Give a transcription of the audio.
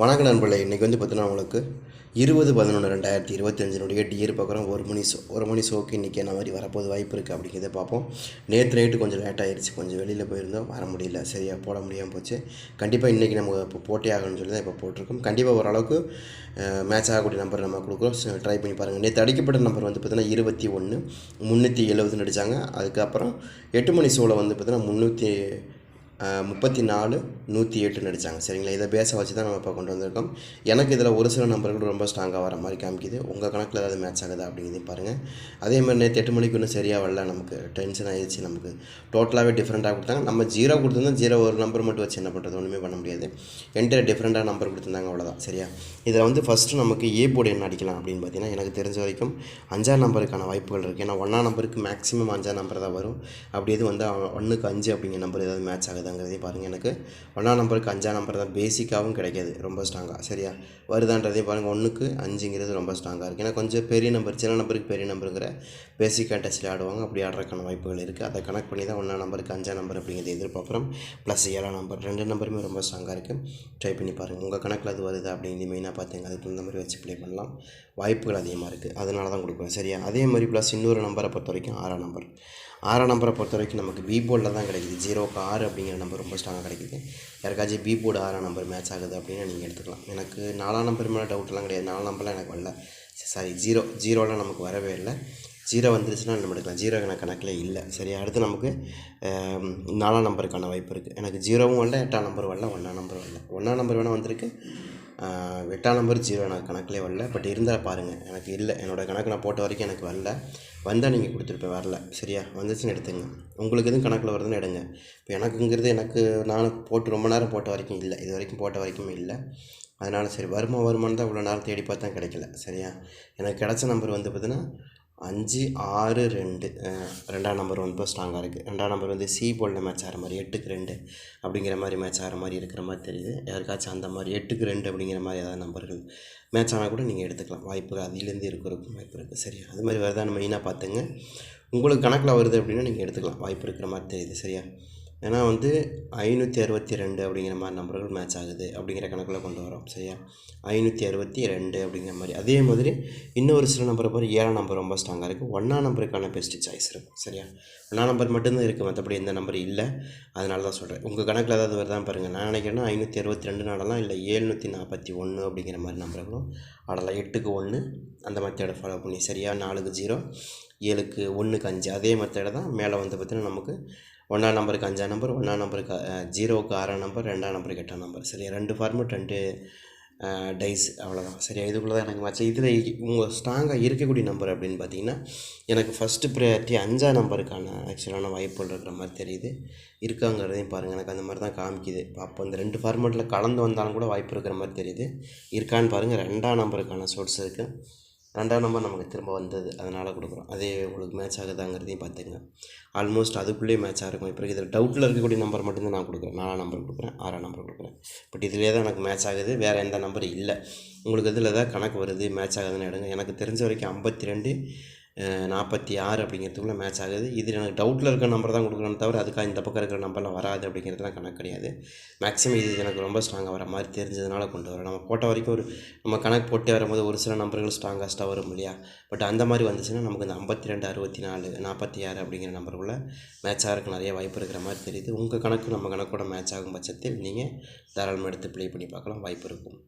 வணக்கம் நண்பர்களே இன்றைக்கி வந்து பார்த்தீங்கன்னா உங்களுக்கு இருபது பதினொன்று ரெண்டாயிரத்தி இருபத்தஞ்சினுடைய டியர் பார்க்குறோம் ஒரு மணி ஷோ ஒரு மணி ஷோக்கு இன்றைக்கி என்ன மாதிரி வரப்போது வாய்ப்பு இருக்குது அப்படிங்கிறத பார்ப்போம். நேற்று நைட்டு கொஞ்சம் லேட் ஆகிடுச்சு கொஞ்சம் வெளியில் போயிருந்தோம். வர முடியல சரியாக போட முடியாமல் போச்சு. கண்டிப்பாக இன்றைக்கி நம்ம இப்போ போட்டி ஆகணும்னு சொல்லி தான் இப்போ போட்டிருக்கோம். கண்டிப்பாக ஓரளவுக்கு மேட்ச் ஆகக்கூடிய நம்பர் நம்ம கொடுக்குறோம். ட்ரை பண்ணி பாருங்கள் நேற்று அடிக்கப்பட்ட நம்பர் வந்து பார்த்தீங்கன்னா இருபத்தி ஒன்று முந்நூற்றி எழுபதுன்னு அடித்தாங்க அதுக்கப்புறம் எட்டு மணி ஷோவில் வந்து பார்த்தீங்கன்னா முந்நூற்றி முப்பத்தி நாலு நூற்றி எட்டுன்னு நடித்தாங்க சரிங்களா? இதை பேச வச்சு தான் நம்ம இப்போ கொண்டு வந்திருக்கோம். எனக்கு இதில் ஒரு சில நம்பர்கள் ரொம்ப ஸ்ட்ராங்காக வர மாதிரி காமிக்குது. உங்கள் கணக்கில் ஏதாவது மேட்ச் ஆகுதா அப்படிங்கிறதையும் பாருங்கள் அதே மாதிரி நேற்று எட்டு மணிக்கு ஒன்றும் சரியாக வரல. நமக்கு டென்ஷன் ஆயிடுச்சு. நமக்கு டோட்டலாகவே டிஃப்ரெண்ட்டாக கொடுத்தாங்க. நம்ம ஜீரோ கொடுத்துருந்தோம் ஜீரோ ஒரு நம்பர் மட்டும் வச்சு என்ன பண்ணுறது ஒன்றுமே பண்ண முடியாது. என்கிட்ட டிஃப்ரெண்ட்டாக நம்பர் கொடுத்துருந்தாங்க. அவ்வளோதான் சரியா? இதில் வந்து ஃபஸ்ட்டு நமக்கு ஏ போர்டு என்ன அடிக்கலாம் அப்படின்னு பார்த்தீங்கன்னா எனக்கு தெரிஞ்ச வரைக்கும் அஞ்சாம் நம்பருக்கான வாய்ப்புகள் இருக்குது ஏன்னா ஒன்றாம் நம்பருக்கு மேக்ஸிமம் அஞ்சாம் நம்பர் தான் வரும். அப்படி எது வந்து ஒன்றுக்கு அஞ்சு அப்படிங்கிற நம்பர் ஏதாவது மேட்ச் வருதுங்கிறதே பாருங்கள் எனக்கு. ஒன்றாம் நம்பருக்கு அஞ்சாம் நம்பர் தான் பேசிக்காகவும் கிடைக்காது ரொம்ப ஸ்ட்ராங்காக சரியா? வருதான்றதையும் பாருங்கள் ஒன்றுக்கு அஞ்சுங்கிறது ரொம்ப ஸ்ட்ராங்காக இருக்குது ஏன்னா கொஞ்சம் பெரிய நம்பர் சின்ன நம்பருக்கு பெரிய நம்பருங்கிற பேசிக்காக டச்சில் ஆடுவாங்க. அப்படி ஆடுறதுக்கான வாய்ப்புகள் இருக்குது. அதை கனெக்ட் பண்ணி தான் ஒன்றா நம்பருக்கு அஞ்சாம் நம்பர் அப்படிங்கிறது எதிர்பார்க்குறோம். ப்ளஸ் ஏழாம் நம்பர் ரெண்டு நம்பருமே ரொம்ப ஸ்ட்ராங்காக இருக்குது ட்ரை பண்ணி பாருங்கள் உங்கள் கணக்கில் அது வருது அப்படிங்கிறது மெயினாக பார்த்துங்க அதுக்கு தகுந்த மாதிரி வச்சு ப்ளே பண்ணலாம். வாய்ப்புகள் அதிகமாக இருக்குது அதனால தான் கொடுக்குறோம். சரியா? அதே மாதிரி ப்ளஸ் இன்னொரு நம்பரை பொறுத்த வரைக்கும் ஆறாம் நம்பர் ஆறாம் நம்பரை பொறுத்த வரைக்கும் நமக்கு பி போர்டில் தான் கிடைக்குது. ஜீரோக்கு ஆறு அப்படிங்கிற நம்பர் ரொம்ப ஸ்ட்ராங்காக கிடைக்குது. யாருக்காச்சும் பி போர்டு ஆறாம் நம்பர் மேட்ச் ஆகுது அப்படின்னு நீங்கள் எடுத்துக்கலாம். எனக்கு நாலாம் நம்பர் மேலே டவுட்லாம் கிடையாது. நாலாம் நம்பர்லாம் எனக்கு வரல. சாரி ஜீரோ ஜீரோலாம் நமக்கு வரவே இல்லை. ஜீரோ வந்துருச்சுன்னா நம்ம எடுக்கலாம். ஜீரோ எனக்கு கணக்கில் இல்லை. சரி அடுத்து நமக்கு நாலாம் நம்பருக்கான வாய்ப்பு இருக்குது எனக்கு ஜீரோவும் வரல எட்டாம் நம்பர் வரல ஒன்றாம் நம்பர் வரல. ஒன்றாம் நம்பர் வேணால் வந்திருக்கு. எட்டாம் நம்பர் ஜீரோ எனக்கு கணக்கிலே வரல. பட் இருந்தால் பாருங்கள் எனக்கு இல்லை. என்னோடய கணக்கு நான் போட்ட வரைக்கும் எனக்கு வரல. வந்தால் நீங்கள் கொடுத்துருப்பேன் வரல. சரியா? வந்துச்சுன்னு எடுத்துங்க. உங்களுக்கு எதுவும் கணக்கில் வருதுன்னு எடுங்க. இப்போ எனக்குங்கிறது எனக்கு நான் போட்டு ரொம்ப நேரம் போட்ட வரைக்கும் இல்லை. இது வரைக்கும் போட்ட வரைக்கும் இல்லை. அதனால் சரி வருமா வருமானு தான் இவ்வளோ நேரம் தேடி பார்த்தா கிடைக்கல. சரியா? எனக்கு கிடச்ச நம்பர் வந்து பார்த்தீங்கன்னா அஞ்சு ஆறு ரெண்டு. ரெண்டாம் நம்பர் ரொம்ப ஸ்ட்ராங்காக இருக்குது ரெண்டாம் நம்பர் வந்து சி போலில் மேட்ச் ஆகிற மாதிரி எட்டுக்கு ரெண்டு அப்படிங்கிற மாதிரி மேட்ச் ஆகிற மாதிரி இருக்கிற மாதிரி தெரியுது. யாருக்காச்சும் அந்த மாதிரி எட்டுக்கு ரெண்டு அப்படிங்கிற மாதிரி ஏதாவது நம்பர்கள் மேட்ச் ஆனால் கூட நீங்கள் எடுத்துக்கலாம். வாய்ப்பு அதிலேருந்து இருக்கிறதுக்கும் வாய்ப்பு இருக்குது சரியா அது மாதிரி வருதான்னு மெயினாக பார்த்துங்க. உங்களுக்கு கணக்கில் வருது அப்படின்னா நீங்கள் எடுத்துக்கலாம். வாய்ப்பு இருக்கிற மாதிரி தெரியுது. சரியா? ஏன்னா வந்து ஐநூற்றி அறுபத்தி ரெண்டு அப்படிங்கிற மாதிரி நம்பர்கள் மேட்ச் ஆகுது அப்படிங்கிற கணக்கில் கொண்டு வரோம் சரியா? ஐநூற்றி அறுபத்தி ரெண்டு அப்படிங்கிற மாதிரி. அதே மாதிரி இன்னொரு சில நம்பரை பாரு ஏழாம் நம்பர் ரொம்ப ஸ்ட்ராங்காக இருக்குது ஒன்றாம் நம்பருக்கான பெஸ்ட்டு சாய்ஸ் இருக்கும் சரியா? ஒன்றாம் நம்பர் மட்டும்தான் இருக்குது மற்றபடி எந்த நம்பர் இல்லை. அதனால தான் சொல்கிறேன் உங்கள் கணக்கில் ஏதாவது வருதான் பாருங்கள் நான் நினைக்கிறேன்னா ஐநூற்றி அறுபத்தி ரெண்டு ஆடலாம் இல்லை ஏழ்நூற்றி நாற்பத்தி ஒன்று அப்படிங்கிற மாதிரி நம்பர்களும் ஆடலாம். எட்டுக்கு ஒன்று அந்த மெத்தடை ஃபாலோ பண்ணி சரியாக நாலுக்கு ஜீரோ ஏழுக்கு ஒன்றுக்கு அஞ்சு. அதே மெத்தடை தான் மேலே வந்து பார்த்திங்கன்னா நமக்கு ஒன்றாம் நம்பருக்கு அஞ்சாம் நம்பர் ஒன்றாம் நம்பருக்கு ஜீரோவுக்கு ஆறாம் நம்பர் ரெண்டாம் நம்பருக்கு எட்டாம் நம்பர். சரியா? ரெண்டு ஃபார்மெட் ரெண்டு டைஸ் அவ்வளோதான் சரியா? இதுக்குள்ளே தான் எனக்கு மச்ச இதில் உங்கள் ஸ்ட்ராங்காக இருக்கக்கூடிய நம்பர் அப்படின்னு பார்த்தீங்கன்னா எனக்கு ஃபஸ்ட்டு ப்ரையாரிட்டி அஞ்சாம் நம்பருக்கான ஆக்சுவலான வாய்ப்புகள் இருக்கிற மாதிரி தெரியுது. இருக்காங்கிறதையும் பாருங்கள் எனக்கு அந்த மாதிரி தான் காமிக்குது. அப்போ இந்த ரெண்டு ஃபார்மேட்டில் கலந்து வந்தாலும் கூட வாய்ப்பு இருக்கிற மாதிரி தெரியுது. இருக்கான்னு பாருங்கள் ரெண்டாம் நம்பருக்கான சோர்ஸ் இருக்குது ரெண்டாவது நம்பர் நமக்கு திரும்ப வந்தது. அதனால் கொடுக்குறோம். அதே உங்களுக்கு மேட்ச் ஆகுதாங்கிறதையும் பார்த்துங்க ஆல்மோஸ்ட் அதுக்குள்ளேயே மேட்ச் ஆகிருக்கும் இப்போ இதில் டவுட்டில் இருக்கக்கூடிய நம்பர் மட்டும்தான் நான் கொடுக்குறேன். நாலாம் நம்பர் கொடுக்குறேன். ஆறாம் நம்பர் கொடுக்குறேன். பட் இதிலே தான் எனக்கு மேட்ச் ஆகுது. வேறு எந்த நம்பர் இல்லை. உங்களுக்கு இதில் தான் கணக்கு வருது? மேட்ச் ஆகுதுன்னு எடுங்க. எனக்கு தெரிஞ்ச வரைக்கும் ஐம்பத்தி ரெண்டு நாற்பத்தி ஆறு அப்படிங்கிறதுக்குள்ளே மேட்ச் ஆகுது. இது எனக்கு டவுட்டில் இருக்கிற நம்பர் தான் கொடுக்குறேன்னு தவிர அதுக்காக இந்த பக்கம் இருக்கிற நம்பர்லாம் வராது அப்படிங்கிறதுலாம் கணக்கு கிடையாது. மேக்ஸிமம் இது எனக்கு ரொம்ப ஸ்ட்ராங்காக வர மாதிரி தெரிஞ்சதுனால கொண்டு வரோம் நம்ம போட்ட வரைக்கும் ஒரு நம்ம கணக்கு போட்டே வரும்போது ஒரு சில நம்பர்கள் ஸ்ட்ராங்கஸ்ட்டாக வரும் இல்லையா? பட் அந்த மாதிரி வந்துச்சுன்னா நமக்கு இந்த ஐம்பத்தி ரெண்டு அறுபத்தி நாலு நாற்பத்தி ஆறு அப்படிங்கிற நம்பருக்குள்ளே மேட்ச் ஆகிறதுக்கு நிறைய வாய்ப்பு இருக்கிற மாதிரி தெரியுது. உங்கள் கணக்கு நம்ம கணக்கோட மேட்ச் ஆகும் பட்சத்தில் நீங்கள் தாராளமாக எடுத்து ப்ளே பண்ணி பார்க்கலாம். வாய்ப்பு இருக்கும்.